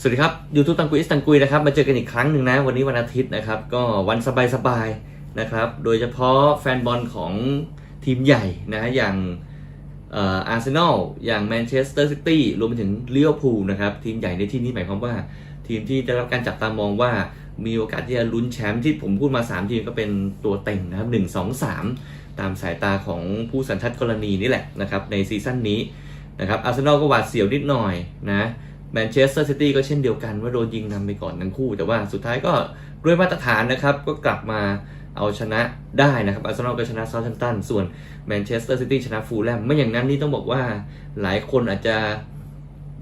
สวัสดีครับยูทูบตังกุยตังกุยนะครับมาเจอกันอีกครั้งหนึ่งนะ วันนี้วันอาทิตย์นะครับ ก็วันสบายๆนะครับ โดยเฉพาะแฟนบอลของทีมใหญ่นะอย่างอาร์เซนอลอย่างแมนเชสเตอร์ซิตี้รวมไปถึงลิเวอร์พูลนะครับ ทีมใหญ่ในที่นี้หมายความว่า ทีมที่ได้รับการจับตามองว่ามีโอกาสที่จะลุ้นแชมป์ที่ผมพูดมา 3 ทีมก็เป็นตัวเต็งนะครับ 1 2 3 ตามสายตาของผู้สันทัดกรณีนี่แหละนะครับในซีซั่นนี้นะครับอาร์เซนอลก็หวาดเสียวนิดหน่อยนะ แมนเชสเตอร์ซิตี้ก็เช่นเดียวกันว่าโดนยิงนำไปก่อนทั้งคู่ แต่ว่าสุดท้ายก็ด้วยมาตรฐานนะครับ ก็กลับมาเอาชนะได้นะครับอาร์เซนอลก็ชนะเซาท์แฮมป์ตันส่วนแมนเชสเตอร์ซิตี้ชนะฟูลแลมไม่อย่างนั้นนี่ต้องบอกว่าหลายคนอาจจะ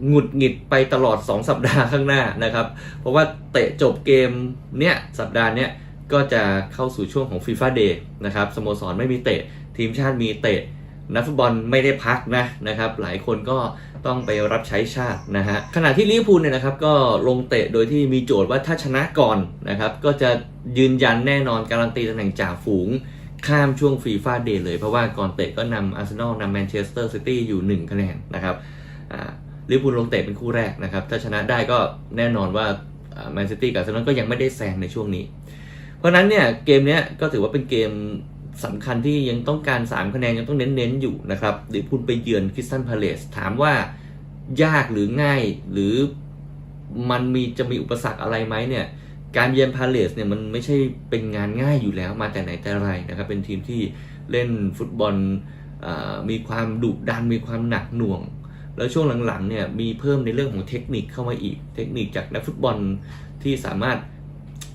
หงุดหงิดไปตลอด 2 สัปดาห์ข้างหน้านะครับ เพราะว่าเตะจบเกมเนี้ยสัปดาห์เนี้ยก็จะเข้าสู่ช่วงของฟีฟ่าเดย์นะครับสโมสรไม่มีเตะ ทีมชาติมีเตะ นักฟุตบอลไม่ได้พักนะนะครับ หลายคนก็ ต้องไปรับใช้ชาตินะฮะขณะที่ลิเวอร์พูลเนี่ยนะครับก็ลงเตะโดยที่มีโจทย์ว่าถ้าชนะก่อนนะครับก็จะยืนยันแน่นอนการันตีตำแหน่งจ่าฝูงข้ามช่วงฟีฟ่าเดย์เลย เพราะว่าก่อนเตะก็นำอาร์เซนอลนำแมนเชสเตอร์ซิตี้อยู่ 1 คะแนนนะครับลิเวอร์พูลลงเตะเป็นคู่แรกนะครับ ถ้าชนะได้ก็แน่นอนว่าแมนซิตี้กับอาร์เซนอลก็ยังไม่ได้แซงในช่วงนี้ เพราะนั้นเนี่ยเกมนี้ก็ถือว่าเป็นเกม สำคัญที่ยังต้องการ 3 คะแนนยังต้องเน้นๆอยู่นะครับลิเวอร์พูลไปเยือนคริสตันพาเลสถามว่ายากหรือง่ายหรือมันมีจะมีอุปสรรคอะไรไหมเนี่ยการเยือนพาเลสเนี่ยมันไม่ใช่เป็นงานง่ายอยู่แล้วมาแต่ไหนแต่ไรนะครับเป็นทีมที่เล่นฟุตบอลมีความดุดันมีความหนักหน่วง แล้วช่วงหลังๆเนี่ยมีเพิ่มในเรื่องของเทคนิคเข้ามาอีก เทคนิคจากนักฟุตบอลที่สามารถ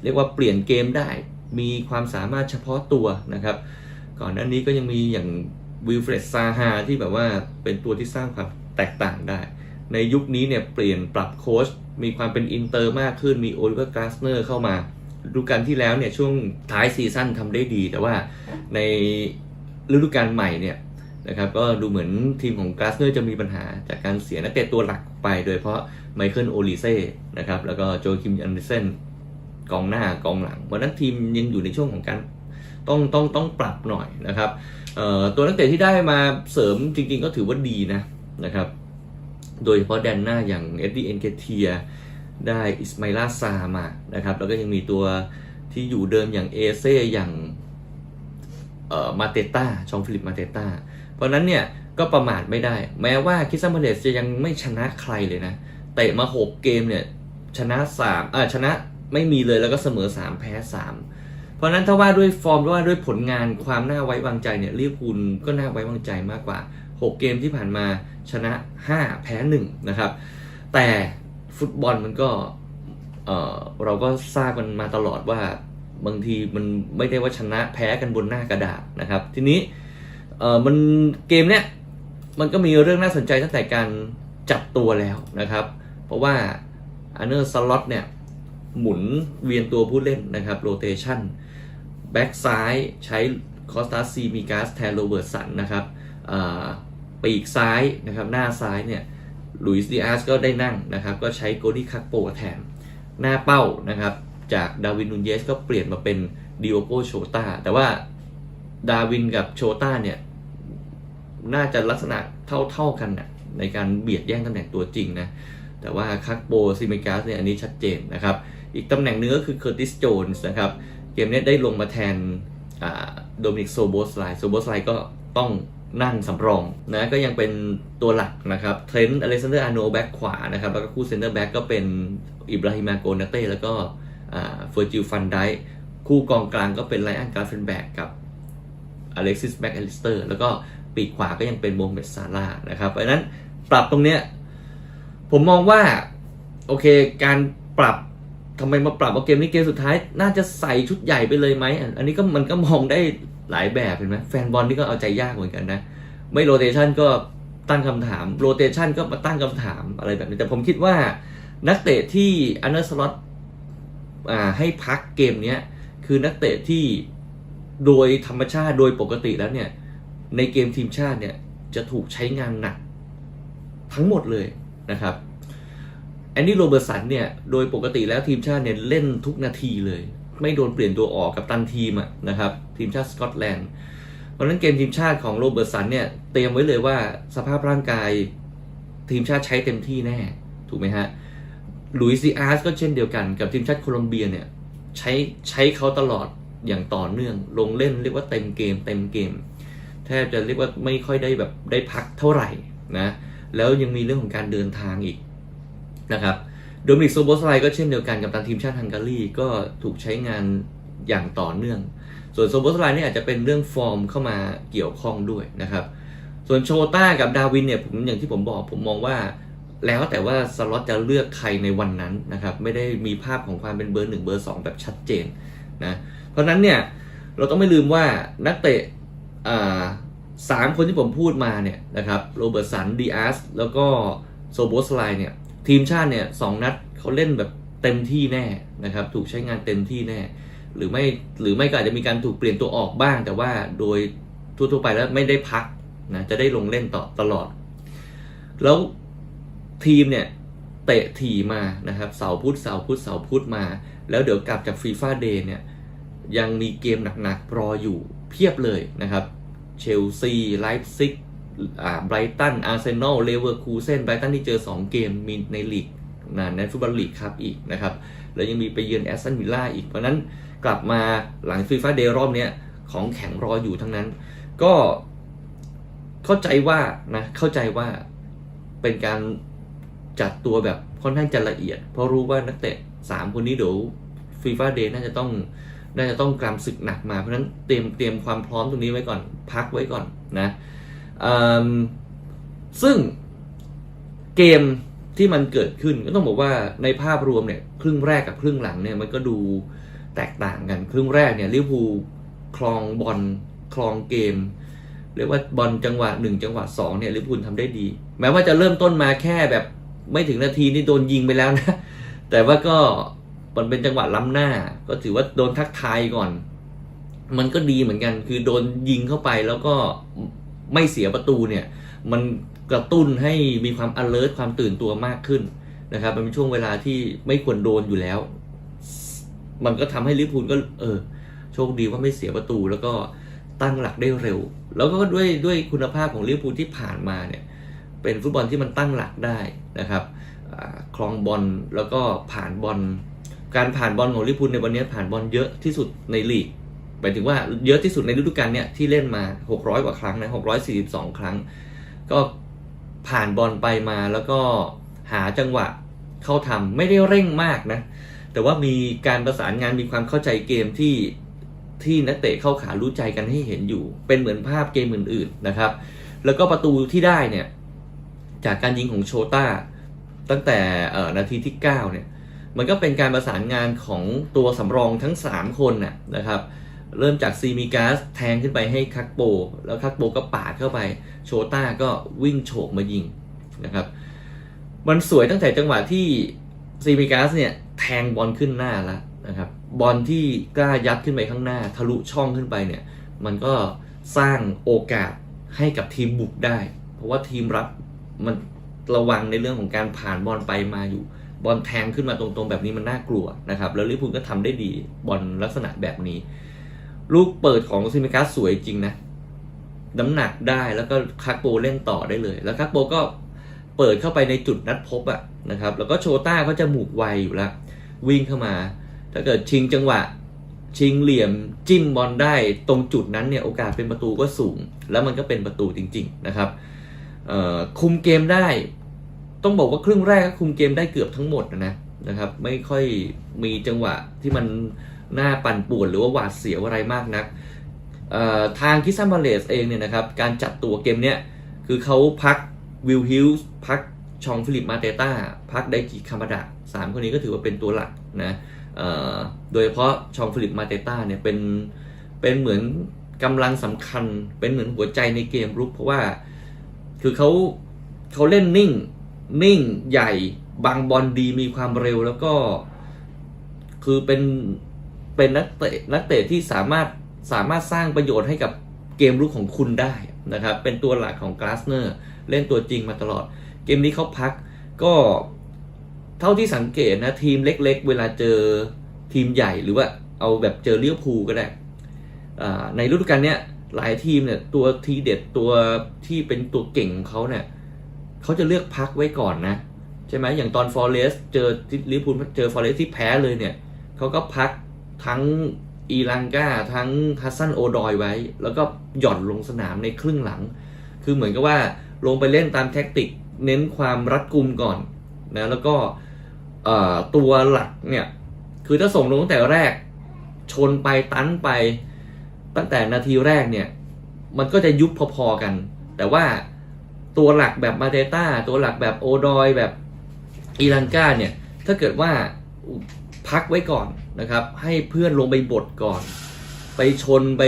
เรียกว่าเปลี่ยนเกมได้ มีความสามารถเฉพาะตัวนะครับ ก่อนหน้านี้ก็ยังมีอย่างวิลเฟรดซาฮาที่แบบว่าเป็นตัวที่สร้างความแตกต่างได้ ในยุคนี้เนี่ยเปลี่ยนปรับโค้ชมีความเป็นอินเตอร์มากขึ้นมีโอลิเวอร์กราสเนอร์เข้ามาฤดูกาลที่แล้วเนี่ยช่วงท้ายซีซั่นทำได้ดี แต่ว่าในฤดูกาลใหม่เนี่ยนะครับก็ดูเหมือนทีมของกราสเนอร์จะมีปัญหาจากการเสียนักเตะตัวหลักไป โดยเฉพาะไมเคิลโอลิเซ่นะครับแล้วก็โจคิมอันเดเซน กองหน้ากองหลังวันนั้นทีมยังอยู่ในช่วงของการต้องต้องต้องปรับหน่อยนะครับตัวนักเตะที่ได้มาเสริมจริงๆก็ถือว่าดีนะนะครับ โดยเฉพาะแดนหน้าอย่างเอ็ดดี้เอ็นเกเทียได้อิสมาลาซามานะครับแล้วก็ยังมีตัวที่อยู่เดิมอย่างเอเซ่อย่างเอ่อมาเตต้าชองฟิลิปมาเตต้าเพราะนั้นเนี่ยก็ประมาทไม่ได้ แม้ว่าคิสซัมพาเลสจะยังไม่ชนะใครเลยนะเตะมา 6 เกมเนี่ยชนะ3อ่าชนะ ไม่มีเลยแล้วก็เสมอ 3 แพ้ 3 เพราะนั้นถ้าว่าด้วยฟอร์มว่าด้วยผลงานความน่าไว้วางใจเนี่ยลิเวอร์พูลก็น่าไว้วางใจมากกว่า 6 เกมที่ผ่านมาชนะ 5 แพ้ 1 นะครับ แต่ฟุตบอลมันก็เออเราก็ทราบกันมาตลอดว่าบางทีมันไม่ได้ว่าชนะแพ้กันบนหน้ากระดาษนะครับ ทีนี้เออมันเกมเนี้ยมันก็มีเรื่องน่าสนใจตั้งแต่การจับตัวแล้วนะครับ เพราะว่าอันเนอร์สล็อตเนี่ย หมุนเวียนตัวผู้เล่นนะครับโรเตชันแบ็กซ้ายใช้คอสตาซีมีกาสแทนโรเบิร์ตสันนะครับปีกซ้ายนะครับหน้าซ้ายเนี่ยลุยส์ดิอาสก็ได้นั่งนะครับก็ใช้โกดี้คักโปแทน หน้าเป้านะครับจากดาวินนูนเยสก็เปลี่ยนมาเป็นดิโอโกโชตาแต่ว่าดาวินกับโชตาเนี่ยน่าจะลักษณะเท่าๆกันนะในการเบียดแย่งตำแหน่งตัวจริงนะแต่ว่าคักโบซิเมกาสเนี่ยอันนี้ชัดเจนนะครับ อีกตำแหน่งนึงก็คือเคอร์ติสโจนส์นะครับ เกมนี้ได้ลงมาแทนโดมินิกโซโบสไลโซโบสไลก็ต้องนั่งสำรองนะก็ยังเป็นตัวหลักนะครับเทรนต์อเล็กซานเดอร์อาร์โนแบ็กขวานะครับแล้วก็คู่เซนเตอร์แบ็กก็เป็นอิบราฮิมาโกนาเต้แล้วก็เฟอร์จิลฟันไดคู่กองกลางก็เป็นไลอันการ์เฟนแบกกับอเล็กซิสแบ็กอลิสเตอร์แล้วก็ปีกขวาก็ยังเป็นโมเมดซาร่านะครับเพราะนั้นปรับตรงเนี้ยผมมองว่า โอเคการปรับ ทำไมมาปรับเอาเกมนี้เกมสุดท้าย น่าจะใส่ชุดใหญ่ไปเลยไหมอันนี้ก็มันก็มองได้หลายแบบเห็นไหมแฟนบอลนี่ก็เอาใจยากเหมือนกันนะ ไม่โรเตชันก็ตั้งคำถามโรเตชันก็มาตั้งคำถามอะไรแบบนี้แต่ผมคิดว่านักเตะที่อันเดอร์สล็อตให้พักเกมเนี้ยคือนักเตะที่โดยธรรมชาติโดยปกติแล้วเนี่ย ในเกมทีมชาติเนี่ยจะถูกใช้งานหนักทั้งหมดเลยนะครับ แอนดี้โรเบอร์สันเนี่ย โดยปกติแล้วทีมชาติเนี่ยเล่นทุกนาทีเลย ไม่โดนเปลี่ยนตัวออกกับตันทีมอะนะครับ ทีมชาติสกอตแลนด์เพราะฉะนั้นเกมทีมชาติของโรเบิร์ตสันเนี่ย เตรียมไว้เลยว่าสภาพร่างกายทีมชาติใช้เต็มที่แน่ ถูกไหมฮะลุยซีอาร์สก็เช่นเดียวกันกับทีมชาติโคลอมเบียเนี่ย ใช้ใช้เขาตลอดอย่างต่อเนื่อง ลงเล่นเรียกว่าเต็มเกม เต็มเกม แทบจะเรียกว่าไม่ค่อยได้แบบได้พักเท่าไหร่นะแล้วยังมีเรื่องของการเดินทางอีก นะครับโดมินิกโซโบสไลก็เช่นเดียวกันกับตันทีมชาติฮังการีก็ถูกใช้งานอย่างต่อเนื่อง ส่วนโซโบสไลนี่อาจจะเป็นเรื่องฟอร์มเข้ามาเกี่ยวข้องด้วยนะครับ ส่วนโชต้ากับดาวินเนี่ยผมอย่างที่ผมบอกผมมองว่าแล้วแต่ว่าสล็อตจะเลือกใครในวันนั้นนะครับ ไม่ได้มีภาพของความเป็นเบอร์หนึ่งเบอร์สองแบบชัดเจนนะเพราะนั้นเนี่ยเราต้องไม่ลืมว่านักเตะสามคนที่ผมพูดมาเนี่ยนะครับโรเบิร์ตสันดีอาสแล้วก็โซโบสไลเนี่ย ทีมชาติเนี่ยสองนัดเขาเล่นแบบเต็มที่แน่นะครับ ถูกใช้งานเต็มที่แน่ หรือไม่หรือไม่ก็อาจจะมีการถูกเปลี่ยนตัวออกบ้าง แต่ว่าโดยทั่วๆไปแล้วไม่ได้พักนะจะได้ลงเล่นต่อตลอด แล้วทีมเนี่ยเตะถี่มานะครับเสาพุธเสาพุธเสาพุธมา แล้วเดี๋ยวกลับจากฟีฟ่าเดย์เนี่ยยังมีเกมหนักๆรออยู่เพียบเลยนะครับเชลซีไลฟ์ซิก ไบรตัน อาร์เซนอล เลเวอร์คูเซนไบรตันที่เจอ 2 เกมมีในลีกนะในฟุตบอลลีกครับอีกนะครับ แล้วยังมีไปเยือนแอสตันวิลล่าอีก เพราะนั้นกลับมาหลังฟีฟ่าเดย์รอบเนี้ยของแข็งรออยู่ทั้งนั้น ก็เข้าใจว่านะเข้าใจว่าเป็นการจัดตัวแบบค่อนข้างจะละเอียด เพราะรู้ว่านักเตะสามคนนี้เดี๋ยวฟีฟ่าเดย์น่าจะต้องน่าจะต้องกรำศึกหนักมาเพราะนั้นเตรียมเตรียมความพร้อมตรงนี้ไว้ก่อนพักไว้ก่อนนะ ซึ่งเกมที่มันเกิดขึ้นก็ต้องบอกว่าในภาพรวมเนี่ยครึ่งแรกกับครึ่งหลังเนี่ยมันก็ดูแตกต่างกัน ครึ่งแรกเนี่ยลิเวอร์พูลคลองบอลคลองเกมเรียกว่าบอลจังหวะหนึ่งจังหวะสองเนี่ยลิเวอร์พูลทำได้ดี แม้ว่าจะเริ่มต้นมาแค่แบบไม่ถึงนาทีนี่โดนยิงไปแล้วนะ แต่ว่าก็มันเป็นจังหวะล้ำหน้า ก็ถือว่าโดนทักทายก่อน มันก็ดีเหมือนกัน คือโดนยิงเข้าไปแล้วก็ ไม่เสียประตูเนี่ยมันกระตุ้นให้มีความ alert ความตื่นตัวมากขึ้นนะครับมันเป็นช่วงเวลาที่ไม่ควรโดนอยู่แล้ว มันก็ทำให้ลิเวอร์พูลก็เออโชคดีว่าไม่เสียประตูแล้วก็ตั้งหลักได้เร็ว แล้วก็ด้วยด้วยคุณภาพของลิเวอร์พูลที่ผ่านมาเนี่ยเป็นฟุตบอลที่มันตั้งหลักได้นะครับคลองบอลแล้วก็ผ่านบอลการผ่านบอลของลิเวอร์พูลในวันนี้ผ่านบอลเยอะที่สุดในลีก หมายถึงว่าเยอะที่สุดในฤดูกาลเนี่ยที่เล่นมา 600 กว่าครั้งนะ642 ครั้ง ก็ผ่านบอลไปมาแล้วก็หาจังหวะเข้าทำไม่ได้เร่งมากนะ แต่ว่ามีการประสานงานมีความเข้าใจเกมที่ที่นักเตะเข้าขารู้ใจกันให้เห็นอยู่ เป็นเหมือนภาพเกมอื่นๆนะครับ แล้วก็ประตูที่ได้เนี่ย จากการยิงของโชต้า ตั้งแต่นาทีที่ 9 เนี่ย มันก็เป็นการประสานงานของตัวสำรองทั้ง 3 คนน่ะนะครับ เริ่มจากซีมิกาสแทงขึ้นไปให้คักโป แล้วคักโปก็ปาดเข้าไป โชต้าก็วิ่งโฉบมายิงนะครับ มันสวยตั้งแต่จังหวะที่ซีมิกาสเนี่ยแทงบอลขึ้นหน้าแล้วนะครับ บอลที่กล้ายัดขึ้นไปข้างหน้า ทะลุช่องขึ้นไปเนี่ย มันก็สร้างโอกาสให้กับทีมบุกได้ เพราะว่าทีมรับมันระวังในเรื่องของการผ่านบอลไปมาอยู่ บอลแทงขึ้นมาตรงๆ แบบนี้มันน่ากลัวนะครับ แล้วลิเวอร์พูลก็ทำได้ดีบอลลักษณะแบบนี้ ลูกเปิดของซิมิกัสสวยจริงนะน้ำหนักได้แล้วก็คักโปเล่นต่อได้เลย แล้วคักโปก็เปิดเข้าไปในจุดนัดพบอะนะครับ แล้วก็โชต้าเขาจะหมูกไวอยู่แล้ววิ่งเข้ามา ถ้าเกิดชิงจังหวะ ชิงเหลี่ยมจิ้มบอลได้ตรงจุดนั้นเนี่ยโอกาสเป็นประตูก็สูง แล้วมันก็เป็นประตูจริง ๆ นะครับคุมเกมได้ ต้องบอกว่าครึ่งแรกก็คุมเกมได้เกือบทั้งหมดนะนะครับ ไม่ค่อยมีจังหวะที่มัน น่าปั่นป่วนหรือว่าหวาดเสียวอะไรมากนักทางคิซัมบาเลสเองเนี่ยนะครับการจัดตัวเกมเนี้ยคือเขาพักวิลฮิลส์พักชองฟิลิปมาเตต้าพักไดกิคามาดะสามคนนี้ก็ถือว่าเป็นตัวหลักนะโดยเฉพาะชองฟิลิปมาเตต้าเนี่ยเป็นเป็นเหมือนกำลังสำคัญเป็นเหมือนหัวใจในเกมรุกเพราะว่า คือเขาเขาเล่นนิ่งนิ่งใหญ่บางบอลดีมีความเร็วแล้วก็ คือเป็น เป็นนักเตะนักเตะที่สามารถสามารถสร้างประโยชน์ให้กับเกมรุกของคุณได้นะครับ เป็นตัวหลักของกลาสเนอร์เล่นตัวจริงมาตลอด เกมนี้เขาพักก็เท่าที่สังเกตนะทีมเล็ก ๆ เวลาเจอทีมใหญ่หรือว่าเอาแบบเจอเลี้ยวภูก็ได้ในฤดูกาลเนี้ยหลายทีมเนี่ยตัวทีเด็ดตัวที่เป็นตัวเก่งของเขาเนี่ยเขาจะเลือกพักไว้ก่อนนะ ใช่ไหมอย่างตอนฟอร์เรสเจอลิเวอร์พูลเจอฟอร์เรสที่แพ้เลยเนี่ยเขาก็พัก ทั้งอีลังกาทั้งฮัสซันโอดอยไว้ แล้วก็หย่อนลงสนามในครึ่งหลัง คือเหมือนกับว่าลงไปเล่นตามแท็กติก เน้นความรัดกุมก่อนนะแล้วก็ตัวหลักเนี่ย คือถ้าส่งลงตั้งแต่แรก ชนไปตันไป ตั้งแต่นาทีแรกเนี่ย มันก็จะยุบพอๆกัน แต่ว่าตัวหลักแบบมาเตต้า ตัวหลักแบบโอดอยแบบอีลังกาเนี่ย ถ้าเกิดว่าพักไว้ก่อน นะครับ ให้เพื่อนลงไปบดก่อน ไปชนไป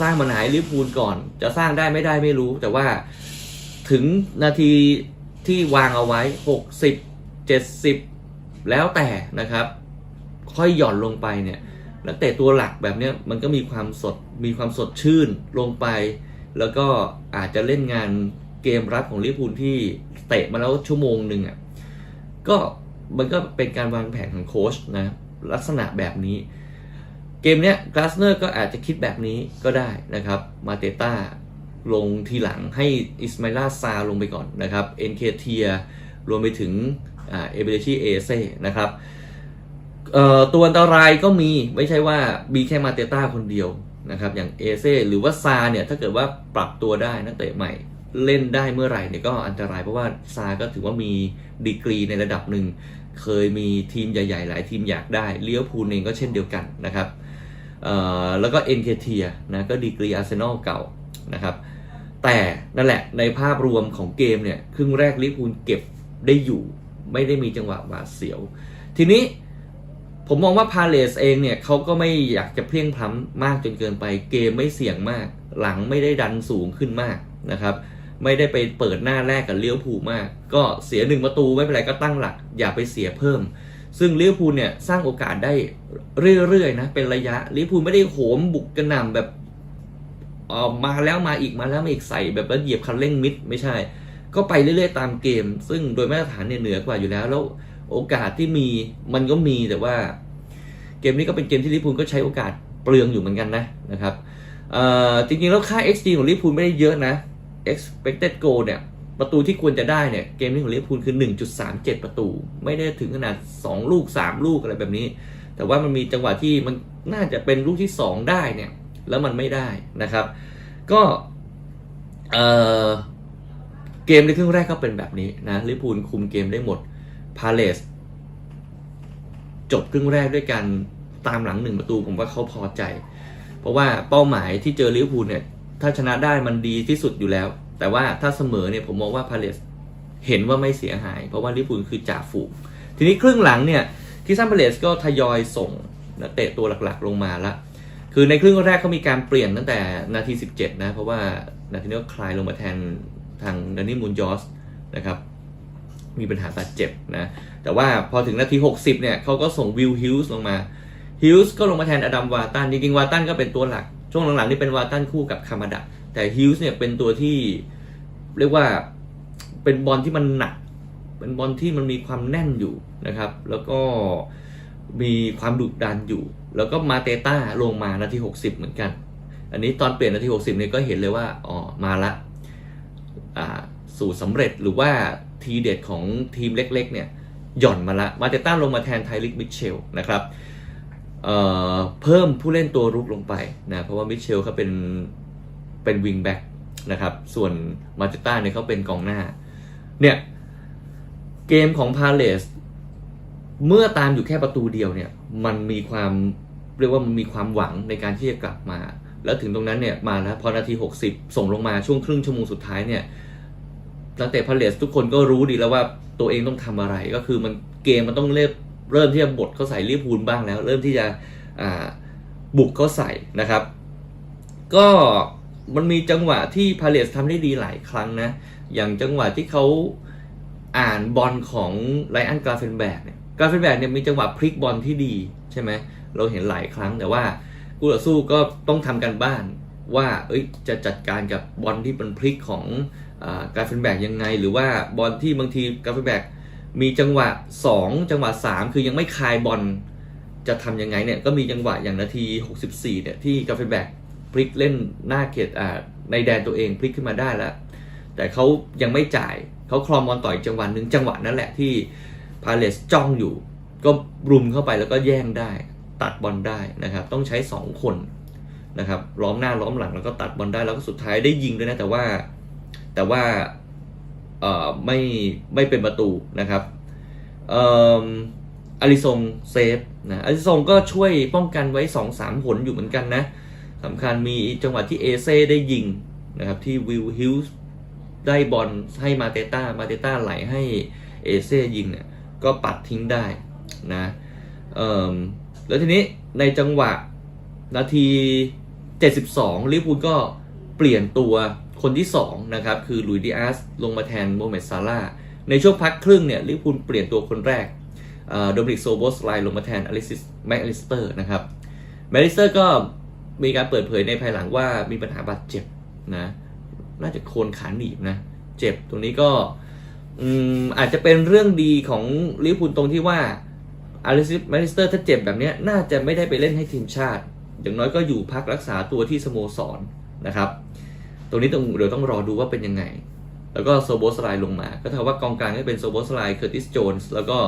สร้างปัญหาให้ลิเวอร์พูลก่อน จะสร้างได้ไม่ได้ไม่รู้ แต่ว่าถึงนาทีที่วางเอาไว้ 60 70 แล้วแต่นะครับ ค่อยหย่อนลงไปเนี่ยนักเตะตัวหลักแบบเนี้ยมันก็มีความสดมีความสดชื่นลงไป แล้วก็อาจจะเล่นงานเกมรับของลิบพูลที่เตะมาแล้วชั่วโมงหนึ่งอะก็มันก็เป็นการวางแผนของโค้ชนะ ลักษณะแบบนี้ เกมเนี้ยกลาสเนอร์ก็อาจจะคิดแบบนี้ก็ได้นะครับ มาเตต้าลงทีหลังให้อิสมาลาซาลงไปก่อนนะครับเอ็นเคเทียรวมไปถึงเอเบเรชีเอเซนะครับตัวอันตรายก็มีไม่ใช่ว่ามีแค่มาเตต้าคนเดียวนะครับอย่างเอเซหรือว่าซาเนี่ยถ้าเกิดว่าปรับตัวได้นักเตะใหม่เล่นได้เมื่อไหร่เนี่ยก็อันตรายเพราะว่าซาก็ถือว่ามีดีกรีในระดับหนึ่ง เคยมีทีมใหญ่ๆ หลายทีมอยากได้เลี้ยวพูลเองก็เช่นเดียวกันนะครับแล้วก็เอ็นเคเทียนะก็ดีกรีอาร์เซนอลเก่านะครับแต่นั่นแหละในภาพรวมของเกมเนี่ยครึ่งแรกลิพูลเก็บได้อยู่ ไม่ได้มีจังหวะหวาดเสียว ทีนี้ผมมองว่าพาเลสเองเนี่ยเขาก็ไม่อยากจะเพียงพล้ำมากจนเกินไปเกมไม่เสี่ยงมาก หลังไม่ได้ดันสูงขึ้นมากนะครับ ไม่ได้ไปเปิดหน้าแรกกับเลี้ยวผูมาก ก็เสียหนึ่งประตูไม่เป็นไรก็ตั้งหลัก อย่าไปเสียเพิ่ม ซึ่งเลี้ยวผูเนี่ยสร้างโอกาสได้เรื่อยๆนะเป็นระยะเลี้ยวผูไม่ได้โหมบุกกระหน่ำแบบออมาแล้วมาอีกมาแล้วมาอีกใส่แบบว่าเหยียบคันเร่งมิดไม่ใช่ ก็ไปเรื่อยๆตามเกม ซึ่งโดยมาตรฐานเนี่ยเหนือกว่าอยู่แล้ว แล้วโอกาสที่มีมันก็มีแต่ว่า เกมนี้ก็เป็นเกมที่ลิเวอร์พูลก็ใช้โอกาสเปลืองอยู่เหมือนกันนะนะครับจริงๆแล้วค่า XG ของลิเวอร์พูลไม่ได้เยอะนะ expected goal เนี่ย ประตูที่ควรจะได้เนี่ย เกมนี้ของลิเวอร์พูลคือ 1.37 ประตู ไม่ได้ถึงขนาด 2 ลูก 3 ลูกอะไรแบบนี้ แต่ว่ามันมีจังหวะที่มันน่าจะเป็นลูกที่ 2 ได้เนี่ย แล้วมันไม่ได้นะครับ ก็เออเกมในครึ่งแรกก็เป็นแบบนี้นะลิเวอร์พูลคุมเกมได้หมดพาเลสจบครึ่งแรกด้วยกันตามหลังหนึ่งประตูผมว่าเขาพอใจ เพราะว่าเป้าหมายที่เจอลิเวอร์พูลเนี่ย ถ้าชนะได้มันดีที่สุดอยู่แล้ว แต่ว่าถ้าเสมอเนี่ยผมมองว่าพาเลสเห็นว่าไม่เสียหาย เพราะว่าลิเวอร์พูลคือจ่าฝูงทีนี้ครึ่งหลังเนี่ยคิซันพาเลสก็ทยอยส่งนักเตะตัวหลักๆลงมาละคือในครึ่งแรกเขามีการเปลี่ยนตั้งแต่นาที 17 นะ เพราะว่านาทีนี้ก็คลายลงมาแทนทางดานิมูนยอสนะครับมีปัญหาบาดเจ็บนะ แต่ว่าพอถึงนาที 60 เนี่ยเขาก็ส่งวิลฮิลส์ลงมาฮิลส์ก็ลงมาแทนอดัมวาตันจริงๆวาตันก็เป็นตัวหลัก ช่วงหลังๆนี่เป็นวาตันคู่กับคามาดะแต่ฮิลส์เนี่ยเป็นตัวที่เรียกว่าเป็นบอลที่มันหนัก เป็นบอลที่มันมีความแน่นอยู่นะครับ แล้วก็มีความดุดันอยู่ แล้วก็มาเตต้าลงมานาที 60 เหมือนกัน อันนี้ตอนเปลี่ยนนาที 60เนี่ยก็เห็นเลยว่าอ๋อมาละอ่าสูตรสำเร็จหรือว่าทีเด็ดของทีมเล็กๆเนี่ยหย่อนมาละ มาเตต้าลงมาแทนไทลิกมิเชลนะครับ เเพิ่มผู้เล่นตัวรุกลงไปนะเพราะว่ามิเชลเขาเป็นเป็นวิงแบ็กนะครับส่วนมาเตต้าเนี่ยเขาเป็นกองหน้าเนี่ยเกมของพาเลสเมื่อตามอยู่แค่ประตูเดียวเนี่ยมันมีความเรียกว่ามันมีความหวังในการที่จะกลับมา แล้วถึงตรงนั้นเนี่ยมาแล้วพอนาที 60 ส่งลงมาช่วงครึ่งชั่วโมงสุดท้ายเนี่ยนักเตะพาเลสทุกคนก็รู้ดีแล้วว่าตัวเองต้องทำอะไรก็คือมันเกมมันต้องเริ่ม เริ่มที่จะบดเขาใส่ลิเวอร์พูลบ้างแล้ว เริ่มที่จะบุกเขาใส่นะครับ ก็มันมีจังหวะที่พาเลสทำได้ดีหลายครั้งนะ อย่างจังหวะที่เขาอ่านบอลของไลอันกราเฟนแบกเนี่ยกราเฟนแบกเนี่ยมีจังหวะพลิกบอลที่ดีใช่ไหมเราเห็นหลายครั้งแต่ว่ากูต่อสู้ก็ต้องทำกันบ้านว่าเอ้ยจะจัดการกับบอลที่เป็นพลิกของกราเฟนแบกยังไง หรือว่าบอลที่บางทีกราเฟนแบก มีจังหวะ 2 จังหวะ 3 คือยังไม่คายบอลจะทำยังไงเนี่ยก็มีจังหวะอย่างนาที 64 เนี่ยที่กราเฟนแบกพลิกเล่นหน้าเขตอ่าในแดนตัวเองพลิกขึ้นมาได้แล้ว แต่เขายังไม่จ่ายเขาคลอมบอลต่ออีกจังหวะหนึ่งจังหวะนั้นแหละที่พาเลสจ้องอยู่ ก็รุมเข้าไปแล้วก็แย่งได้ตัดบอลได้นะครับ ต้องใช้ 2 คนนะครับล้อมหน้าล้อมหลังแล้วก็ตัดบอลได้แล้วก็สุดท้ายได้ยิงด้วยนะแต่ว่าแต่ว่า ไม่ไม่เป็นประตูนะครับอาริซงเซฟนะอาริซงก็ช่วยป้องกันไว้ 2-3หนอยู่เหมือนกันนะสำคัญมีจังหวะที่เอเซ่ได้ยิงนะครับที่วิลฮิลส์ได้บอลให้มาเตต้ามาเตต้าไหลให้เอเซ่ยิงเนี่ยก็ปัดทิ้งได้นะแล้วทีนี้ในจังหวะนาที 72ลิปูลก็เปลี่ยนตัว คนที่2นะครับคือหลุยดิอาสลงมาแทนโมเมดซาร่าในช่วงพักครึ่งเนี่ยลิเวอร์พูลเปลี่ยนตัวคนแรกโดมินิกโซโบสไลลงมาแทนอลิซิสแมคอลิสเตอร์นะครับแมคอลิสเตอร์ก็มีการเปิดเผยในภายหลังว่ามีปัญหาบาดเจ็บนะน่าจะโคนขาหนีบนะเจ็บตรงนี้ก็อาจจะเป็นเรื่องดีของลิเวอร์พูลตรงที่ว่าอลิซิสแมคอลิสเตอร์ถ้าเจ็บแบบนี้น่าจะไม่ได้ไปเล่นให้ทีมชาติ อย่างน้อยก็อยู่พักรักษาตัวที่สโมสรนะครับ ตรงนี้ต้องเดี๋ยวต้องรอดูว่าเป็นยังไง แล้วก็โซโบสไลลงมา ก็เท่าว่ากองกลางก็เป็นโซโบสไลเคอร์ติสโจนส์แล้วก็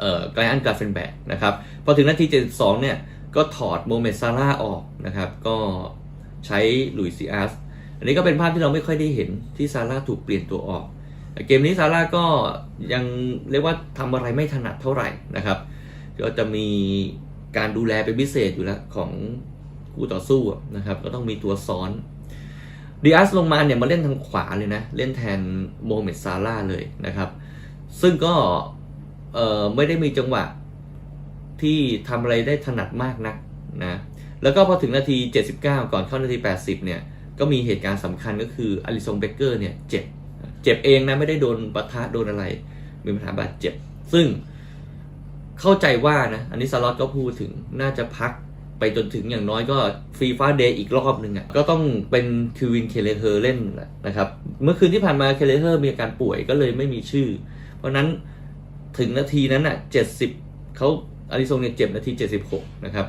เอ่อไกอันกาเฟนแบกนะครับ พอถึงนาที 72 เนี่ย ก็ถอดโมเมดซาร่าออกนะครับ ก็ใช้หลุยซีอาสอันนี้ก็เป็นภาพที่เราไม่ค่อยได้เห็นที่ซาร่าถูกเปลี่ยนตัวออก เกมนี้ซาร่าก็ยังเรียกว่าทำอะไรไม่ถนัดเท่าไหร่นะครับ ก็จะมีการดูแลเป็นพิเศษอยู่แล้วของคู่ต่อสู้นะครับ ก็ต้องมีตัวซ้อน ดีอาสลงมาเนี่ยมาเล่นทางขวาเลยนะ เล่นแทนโมเมดซาร่าเลยนะครับ ซึ่งก็เอ่อไม่ได้มีจังหวะที่ทำอะไรได้ถนัดมากนักนะ แล้วก็พอถึงนาที 79 ก่อนเข้านาที 80 เนี่ย ก็มีเหตุการณ์สำคัญก็คืออลิซงเบเกอร์เนี่ยเจ็บ เจ็บเองนะไม่ได้โดนปะทะโดนอะไร มีปัญหาบาดเจ็บ ซึ่งเข้าใจว่านะ อันนี้สล็อตก็พูดถึงน่าจะพัก ไปจนถึงอย่างน้อยก็ฟีฟ่าเดย์อีกรอบหนึ่งอะก็ต้องเป็นคิวินเคเลเฮอร์เล่นนะครับเมื่อคืนที่ผ่านมาเคเลเฮอร์มีอาการป่วยก็เลยไม่มีชื่อ เพราะนั้นถึงนาทีนั้นอะ70เขาอาริโซงเนี่ยเจ็บนาที 76 นะครับ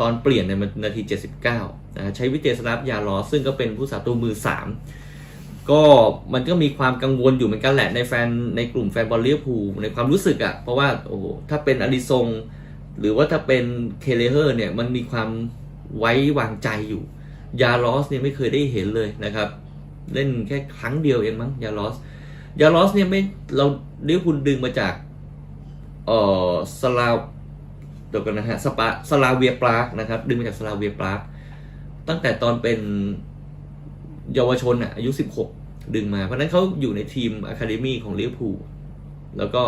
ตอนเปลี่ยนเนี่ยมันนาที 79นะใช้วิเจสลับยาลอซึ่งก็เป็นผู้สาตัวมือ 3 ก็มันก็มีความกังวลอยู่เหมือนกันแหละในแฟนในกลุ่มแฟนบอลเลียพูในความรู้สึกอะ่ะ เพราะว่าโอ้ถ้าเป็นอาริซง หรือว่าถ้าเป็นเคเลเฮอร์เนี่ยมันมีความไว้วางใจอยู่ยาลอสเนี่ยไม่เคยได้เห็นเลยนะครับ เล่นแค่ครั้งเดียวเองมั้งยาลอสยาลอสเนี่ยไม่เราเรียกคุณดึงมาจากเอ่อสลาวเดี๋ยวกันนะฮะสปาสลาเวียปรากนะครับ ดึงมาจากสลาเวียปรากตั้งแต่ตอนเป็นเยาวชนอะอายุ 16 ดึงมา เพราะฉะนั้นเขาอยู่ในทีมอะคาเดมีของลิเวอร์พูลแล้วก็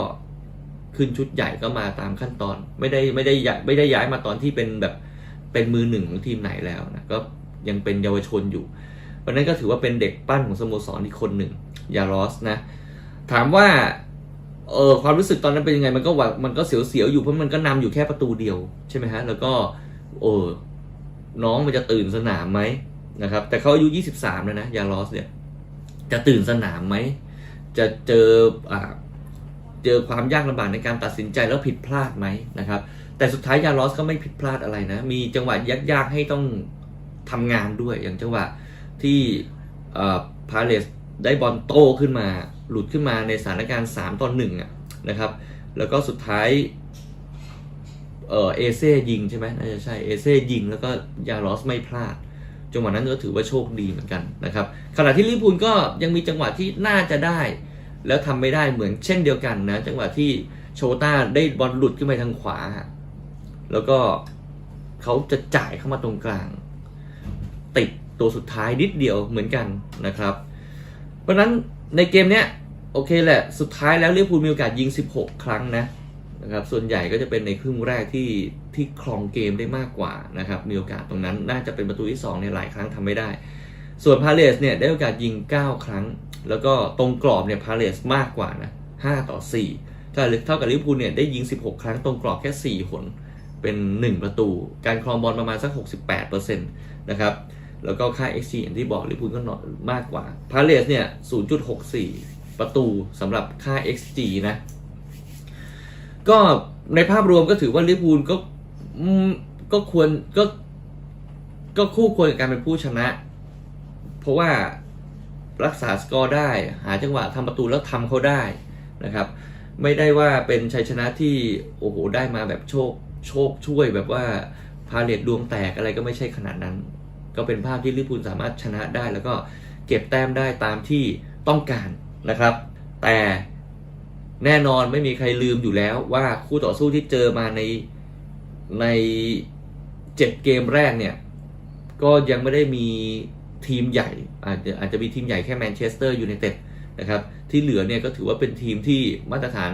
ขึ้นชุดใหญ่ก็มาตามขั้นตอน ไม่ได้ไม่ได้ไม่ได้ย้ายมาตอนที่เป็นแบบเป็นมือหนึ่งของทีมไหนแล้วนะก็ยังเป็นเยาวชนอยู่เพราะนั้นก็ถือว่าเป็นเด็กปั้นของสโมสรอีกคนหนึ่งยาลอสนะ ถามว่าเออความรู้สึกตอนนั้นเป็นยังไงมันก็ว่ามันก็เสียวๆอยู่เพราะมันก็นำอยู่แค่ประตูเดียวใช่ไหมฮะแล้วก็โอ้น้องมันจะตื่นสนามไหมนะครับ แต่เขาอายุ 23 แล้วนะยาลอสเนี่ยจะตื่นสนามไหมจะเจออ่า เจอความยากลำบากในการตัดสินใจแล้วผิดพลาดไหมนะครับ แต่สุดท้ายยาลอสก็ไม่ผิดพลาดอะไรนะ มีจังหวะยากๆให้ต้องทำงานด้วยอย่างจังหวะที่พาเลสได้บอลโต้ขึ้นมา หลุดขึ้นมาในสถานการณ์ 3ต่อ1อะนะครับ แล้วก็สุดท้ายเออเอเซ่ยิงใช่ไหมน่าจะใช่เอเซ่ยิงแล้วก็ยาลอสไม่พลาดจังหวะนั้นก็ถือว่าโชคดีเหมือนกันนะครับขณะที่ลิพูลก็ยังมีจังหวะที่น่าจะได้ แล้วทำไม่ได้เหมือนเช่นเดียวกันนะ จังหวะที่โชต้าได้บอลหลุดขึ้นไปทางขวา แล้วก็เขาจะจ่ายเข้ามาตรงกลาง ติดตัวสุดท้ายนิดเดียวเหมือนกันนะครับ เพราะนั้นในเกมเนี้ยโอเคแหละ สุดท้ายแล้วลิเวอร์พูลมีโอกาสยิง 16 ครั้งนะนะครับ ส่วนใหญ่ก็จะเป็นในครึ่งแรกที่ที่ครองเกมได้มากกว่านะครับ มีโอกาสตรงนั้นน่าจะเป็นประตูที่ 2 ในหลายครั้งทำไม่ได้ ส่วนพาเลสเนี่ยได้โอกาสยิง 9 ครั้ง แล้วก็ตรงกรอบเนี่ยพาเลสมากกว่านะ5ต่อ4เท่าเท่ากับลิเวอร์พูลเนี่ยได้ยิง 16 ครั้งตรงกรอบแค่4คนเป็น 1 ประตู การครองบอลประมาณสัก 68%นะครับแล้วก็ค่า XG อย่างที่บอกลิเวอร์พูลก็น้อยมากกว่าพาเลสเนี่ย0.64 ประตูสำหรับค่า XG นะก็ในภาพรวมก็ถือว่าลิเวอร์พูลก็ก็ควรก็ก็คู่ควรกับการเป็นผู้ชนะ เพราะว่า รักษาสกอร์ได้ หาจังหวะทำประตูแล้วทำเขาได้นะครับ ไม่ได้ว่าเป็นชัยชนะที่โอ้โหได้มาแบบโชคโชคช่วยแบบว่าพาเลตดวงแตกอะไรก็ไม่ใช่ขนาดนั้น ก็เป็นภาพที่ลิเวอร์พูลสามารถชนะได้ แล้วก็เก็บแต้มได้ตามที่ต้องการนะครับ แต่แน่นอนไม่มีใครลืมอยู่แล้วว่าคู่ต่อสู้ที่เจอมาในในเจ็ดเกมแรกเนี่ย ก็ยังไม่ได้มี ทีมใหญ่อาจจะอาจจะมีทีมใหญ่แค่แมนเชสเตอร์ยูไนเต็ดนะครับที่เหลือเนี่ยก็ถือว่าเป็นทีมที่มาตรฐาน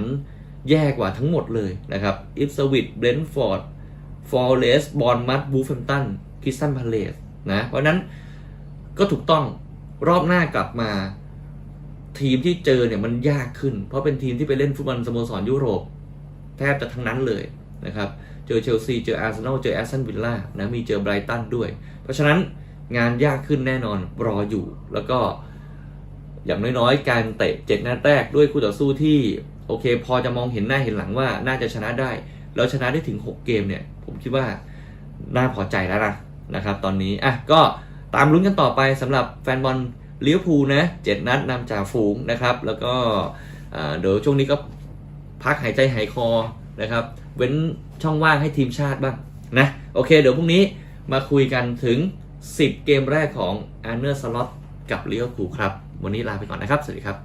แย่กว่าทั้งหมดเลยนะครับอิฟสวิตเบรนท์ฟอร์ดฟอร์เรสบอลมัดบูฟแฮมตันคริสตันพาเลสนะเพราะนั้นก็ถูกต้องรอบหน้ากลับมาทีมที่เจอเนี่ยมันยากขึ้น เพราะเป็นทีมที่ไปเล่นฟุตบอลสโมสรยุโรป แทบจะทั้งนั้นเลยนะครับ เจอเชลซี เจออาร์เซนอล เจอแอสตันวิลล่านะมีเจอไบรตันด้วย เพราะฉะนั้น งานยากขึ้นแน่นอนรออยู่ แล้วก็อย่างน้อยๆ การเตะเจ็ดนัดแรกด้วยคู่ต่อสู้ที่โอเค พอจะมองเห็นหน้าเห็นหลังว่าน่าจะชนะได้ แล้วชนะได้ถึง 6 เกมเนี่ย ผมคิดว่าน่าพอใจแล้วนะนะครับ ตอนนี้อะก็ตามลุ้นกันต่อไปสำหรับแฟนบอลเลิเวอร์พูนะเจ็ดนัดนำจ่าฝูงนะครับ แล้วก็เดี๋ยวช่วงนี้ก็พักหายใจหายคอนะครับ เว้นช่องว่างให้ทีมชาติบ้างนะโอเค เดี๋ยวพรุ่งนี้มาคุยกันถึง 10 เกมแรกของอาร์เนอร์สล็อตกับเลี้ยวคูครับ วันนี้ลาไปก่อนนะครับ สวัสดีครับ